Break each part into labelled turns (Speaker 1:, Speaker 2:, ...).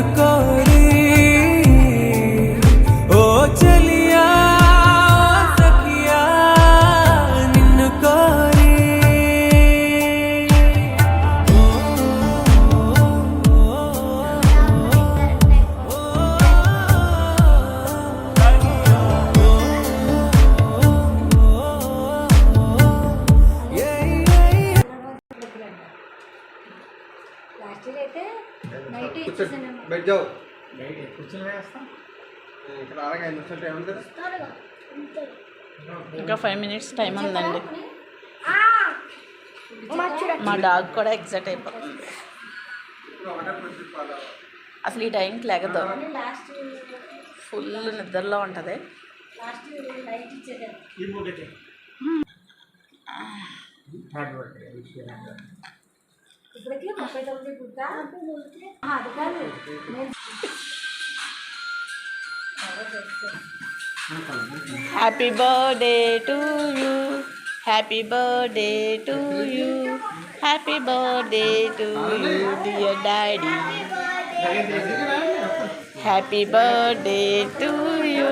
Speaker 1: யாருக்கோ అయితే night
Speaker 2: bed జావు.
Speaker 3: ఇంకా ఫైవ్ మినిట్స్ టైం ఉందండి. మా డాగ్ కూడా ఎగ్జైట్ అయిపోతుంది. అసలు ఈ టైంకి
Speaker 1: లాస్ట్
Speaker 3: ఫుల్ నిద్రలో ఉంటుంది.
Speaker 2: Last
Speaker 1: ఇప్పటికి ముప్పై తొమ్మిది పుట్ట అది కాదు నేను
Speaker 3: happy birthday to you happy birthday to you happy birthday to you dear daddy happy birthday to you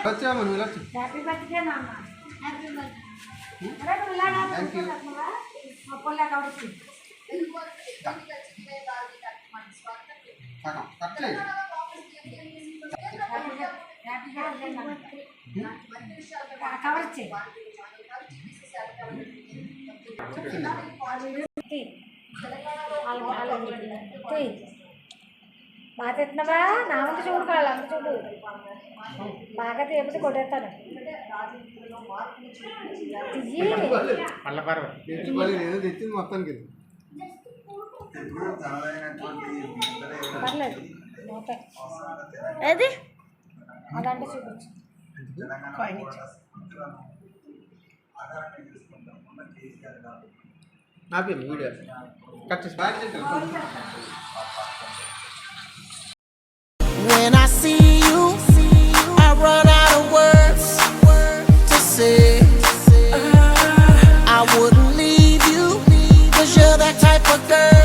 Speaker 1: కదమ్మా నేను ఎంత వస్తుంది
Speaker 2: వచ్చామా నువ్వు ఇలా వచ్చి
Speaker 1: హ్యాపీ బర్త్డే నాన్న హ్యాపీ బర్త్డే అరే నువ్వు ఇలా
Speaker 2: Thank you.
Speaker 1: పొల్ల కాబట్టి
Speaker 2: సగం కట్ చేయి
Speaker 1: హ్యాపీ బర్త్డే నాన్న బాగా తింటున్నావా నా వంత చూడు కాళ్ళు అంత చూడు. బాగా తీయకపోతే కొట్టేస్తాను. పర్లేదు.
Speaker 3: ఏది?
Speaker 1: అదంటే చూపించు
Speaker 2: ఆపేయండి వీడియో? కట్ చేసి for time.